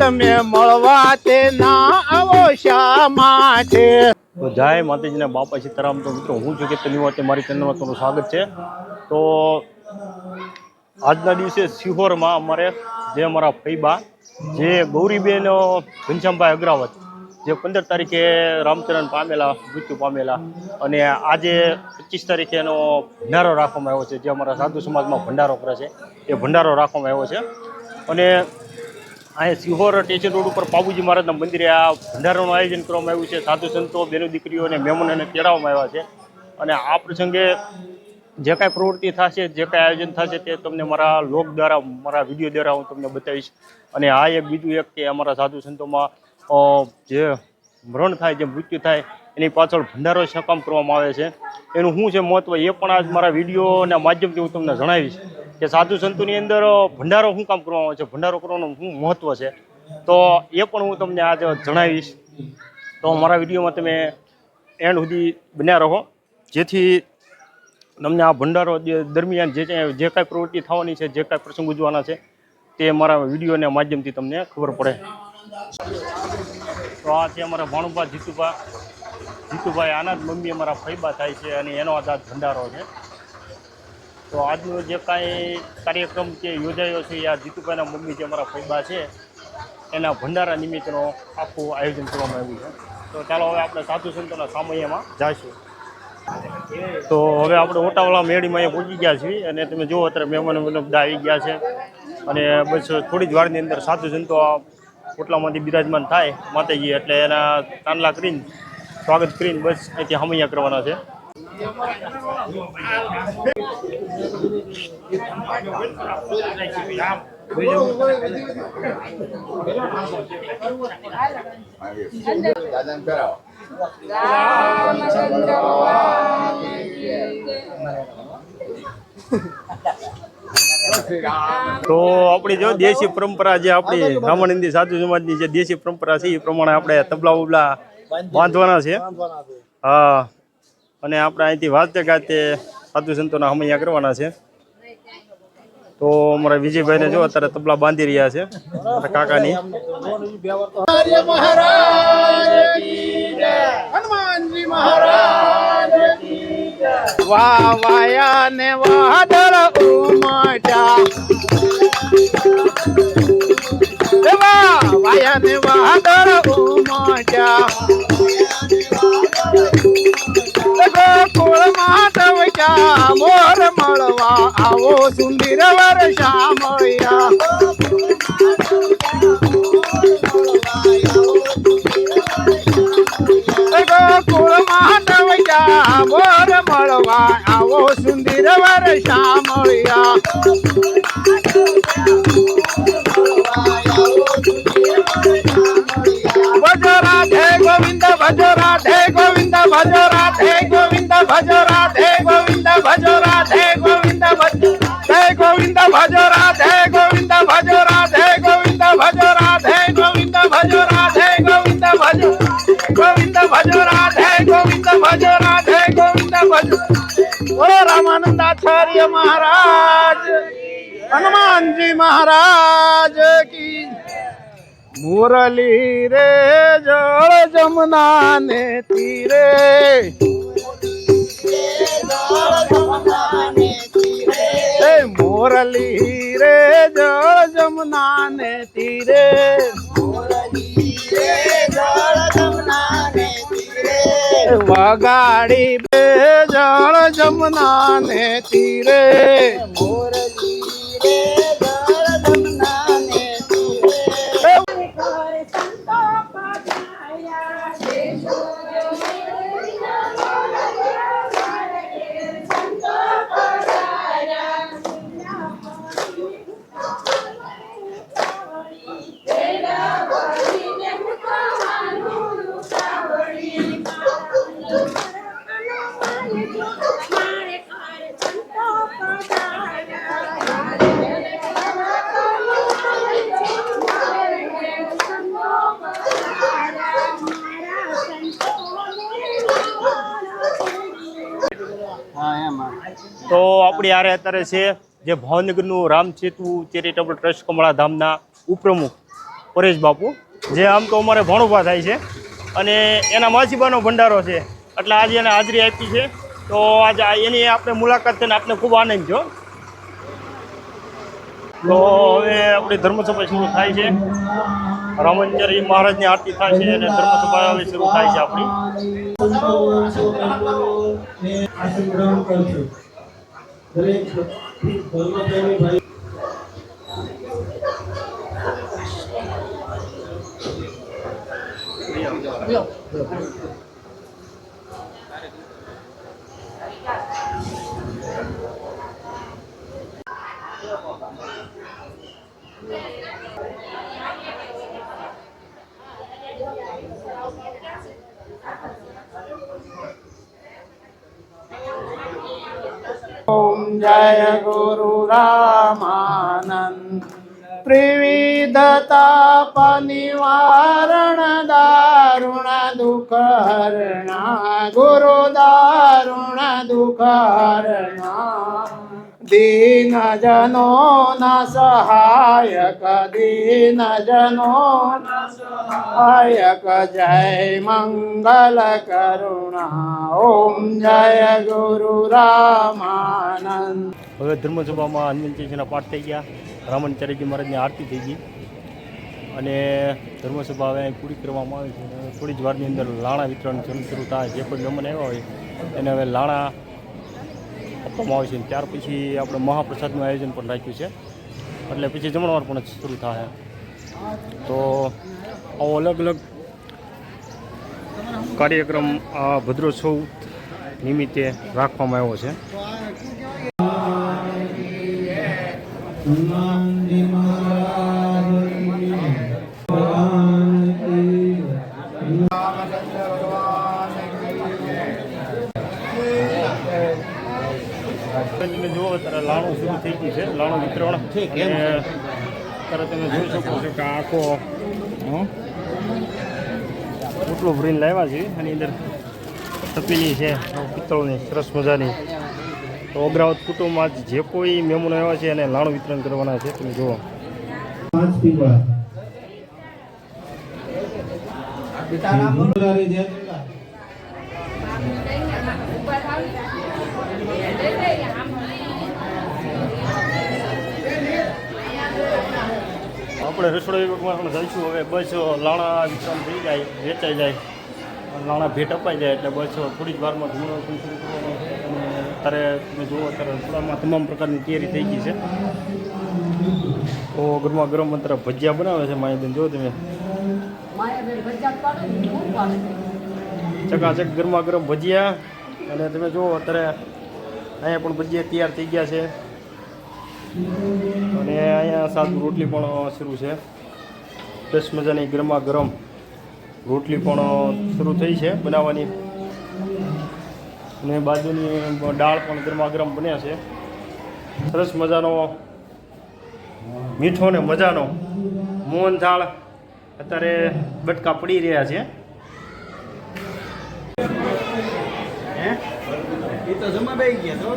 તમે મળવા તે જય માતાજીના બાપા સીતારામ. તો મિત્રો, હું છું કે તેની મારી ચેનલમાં તમારું સ્વાગત છે. તો આજના દિવસે સિહોરમાં અમારે જે અમારા ફૈબા, જે ગૌરીબેન ઘનશ્યામભાઈ અગ્રાવત જે પંદર તારીખે રામચરણ પામેલા, મૃત્યુ પામેલા અને આજે પચીસ તારીખે એનો ભંડારો રાખવામાં આવ્યો છે. જે અમારા સાધુ સમાજમાં ભંડારો કરે છે. એ ભંડારો રાખવામાં આવ્યો છે. અને અહીંયા સિહોર સ્ટેશન રોડ ઉપર બાબુજી મહારાજના મંદિરે આ ભંડારાનું આયોજન કરવામાં આવ્યું છે. સાધુ સંતો, બેનો દીકરીઓ અને મહેમાનોને તેડાવવામાં આવ્યા છે. અને આ પ્રસંગે જે કાંઈ પ્રવૃત્તિ થશે, જે કાંઈ આયોજન થશે તે તમને મારા લોક દ્વારા, મારા વીડિયો દ્વારા હું તમને બતાવીશ. અને આ એક બીજું એક કે અમારા સાધુ સંતોમાં જે મરણ થાય, જે મૃત્યુ થાય, એની પાછળ ભંડારો સકામ કામ કરવામાં આવે છે. એનું શું છે મહત્વ એ પણ આજ મારા વિડીયોના માધ્યમથી હું તમને જણાવીશ કે સાધુ સંતોની અંદર ભંડારો શું કામ કરવામાં આવે છે? ભંડારો કરવાનું શું મહત્વ છે? તો એ પણ હું તમને આજે જણાવીશ. તો મારા વિડીયોમાં તમે એન્ડ સુધી બન્યા રહો. જેથી તમને આ ભંડારો દરમિયાન જે જે કાંઈ પ્રવૃત્તિ થવાની છે, જે કાંઈ પ્રસંગ ઉજવાના છે, તે મારા વિડીયોના માધ્યમથી તમને ખબર પડે. તો આ છે અમારા ભાણુભા જીતુભા. જીતુભાઈ આનંદ મમ્મી અમારા ફૈબા થાય છે અને એનો આ ભંડારો છે. તો આજનો જે કાંઈ કાર્યક્રમ જે યોજાયો છે એ આ જીતુભાઈના મમ્મી જે અમારા ફૈબા છે, એના ભંડારા નિમિત્તનો આખું આયોજન કરવામાં આવ્યું છે. તો ચાલો હવે આપણે સાધુ સંતોના સામયમાં જઈશું. તો હવે આપણે ઓટાવાળા મેળીમાં અહીંયા પહોંચી ગયા છીએ અને તમે જુઓ અત્યારે મહેમાનો મને બધા આવી ગયા છે. અને બસ થોડી જ વારની અંદર સાધુ સંતો ઓટલામાંથી બિરાજમાન થાય માતાજી એટલે એના તાનલા કરીને, સ્વાગત કરીને બસ અહીંથી હમૈયા કરવાના છે. તો આપણી જો દેશી પરંપરા જે આપણી રામાનંદી સાધુ સમાજની જે દેશી પરંપરા છે, એ પ્રમાણે આપણે તબલા ઉબલા બાંધવાના છે. હા. અને આપણે અહીંથી વાતે ગાતે સાધુ સંતોના હમૈયા કરવાના છે. તો અમારા વિજયભાઈને જો અત્યારે તબલા બાંધી રહ્યા છે કાકાની. હનુમાનજી મહારાજ જય. વાહ વાયા ને વાદળ ઉમટ્યા એ વાહ વાયા ને વાદળ ઉમટ્યા ગોકુળ માધવયા મોર મળવા આવો સુંદર વર્ષામયા ગોકુળ માધવયા ನಾವೋ ಸುಂದಿರವರ ಶ್ಯಾಮಯ್ಯ ಭಜ ರಾಧೆ ಗೋವಿಂದ ಭಜ ರಾಧೆ ಗೋವಿಂದ ಭಜ ರಾಧೆ ಗೋವಿಂದ ಭಜ ರಾಧೆ ಗೋವಿಂದ ಭಜ ರಾಧೆ ಗೋವಿಂದ રામાનંદાચાર્ય મહારાજ, હનુમાનજી મહારાજ કી મુરલી રે, જળ જમના ને તીરે મોરલી રે, જળ જમના ને તીરે. એ વગાડી બે જળ જમના ને તીરે મોરજી રે જળ જમના ને તીરે તો આપણી આરે અત્યારે છે જે ભાવનગરનું રામચેતુ ચેરિટેબલ ટ્રસ્ટ કમળાધામના ઉપપ્રમુખ પરેશ બાપુ, જે આમ તો અમારે ભણુભા થાય છે અને એના માસીબાનો ભંડારો છે. એટલે આજે એને હાજરી આપી છે. તો આજે એની આપણે મુલાકાત થઈને આપણે ખૂબ આનંદ થયો તો હવે આપણી ધર્મસભા શરૂ થાય છે. રામંજરી મહારાજની આરતી થાય છે અને ધર્મસભા શરૂ થાય છે આપણી. ઓમ જય ગુરુ રામાનંદ ત્રિવિધ તાપ નિવારણ દારુણ દીન જનો ના સહાયક દીન જનો સહાયક જય મંગલ કરુણા ઓમ જય ગુરુ રામાનંદ હવે ધર્મસભામાં હનુમાનજીના પાઠ થઈ ગયા. રામનચાર્યજી મહારાજની આરતી થઈ ગઈ. અને ધર્મસભા હવે પૂરી કરવામાં આવી છે. થોડી જ વારની અંદર લાણા વિતરણ શરૂ થાય, જે કોઈ જમન આવ્યા હોય, એને હવે લાણા આવે છે. ત્યાર પછી આપણે મહાપ્રસાદનું આયોજન પણ રાખ્યું છે. એટલે પછી જમણવાર પણ શરૂ થાય. તો આવો અલગ અલગ કાર્યક્રમ આ ભદ્રોત્સવ નિમિત્તે રાખવામાં આવ્યો છે હનુમાનજી મહારાજની ભગવાન કી તમે જુઓ અત્યારે લાણું શરૂ થઈ ગયું છે લાણું વિતરણ અને અત્યારે તમે જોઈ શકો છો કે આખો પોટલો ભરીને લાવ્યા છે. એની અંદર તપેલી છે પિત્તળની સરસ મજાની. તો અગ્રાવત કુટુંબમાં જે કોઈ મહેમાનો આવ્યા છે એને લાણું વિતરણ કરવાના છે. તમે જુઓ. પાંચ નામ મુરારી આપણે રસોડા વિભાગમાં પણ જઈશું. હવે બસ લાણા વિતરણ થઈ જાય વેચાઈ જાય. લાણા ભેટ અપાઈ જાય એટલે બસ થોડી જ વારમાં ધૂળો શરૂ કરવાનો છે. અને અત્યારે તમે જુઓ અત્યારે રસોડામાં તમામ પ્રકારની તૈયારી થઈ ગઈ છે. તો ગરમા ગરમ અત્યારે ભજીયા બનાવે છે માયાબેન જો તમે. ચકાચક ગરમા ગરમ ભજીયા. અને તમે જુઓ અત્યારે અહીંયા પણ ભજીયા તૈયાર થઈ ગયા છે. અને અહીંયા સાદું રોટલી પણ શરૂ છે. દસ મજાની ગરમા ગરમ રોટલી પણ શરૂ થઈ છે બનાવવાની. અને બાજુની દાળ પણ ગરમા ગરમ બન્યા છે. સરસ મજાનો મીઠો ને મજાનો મોહનથાળ અત્યારે બટકા પડી રહ્યા છે. જમા બે ગયા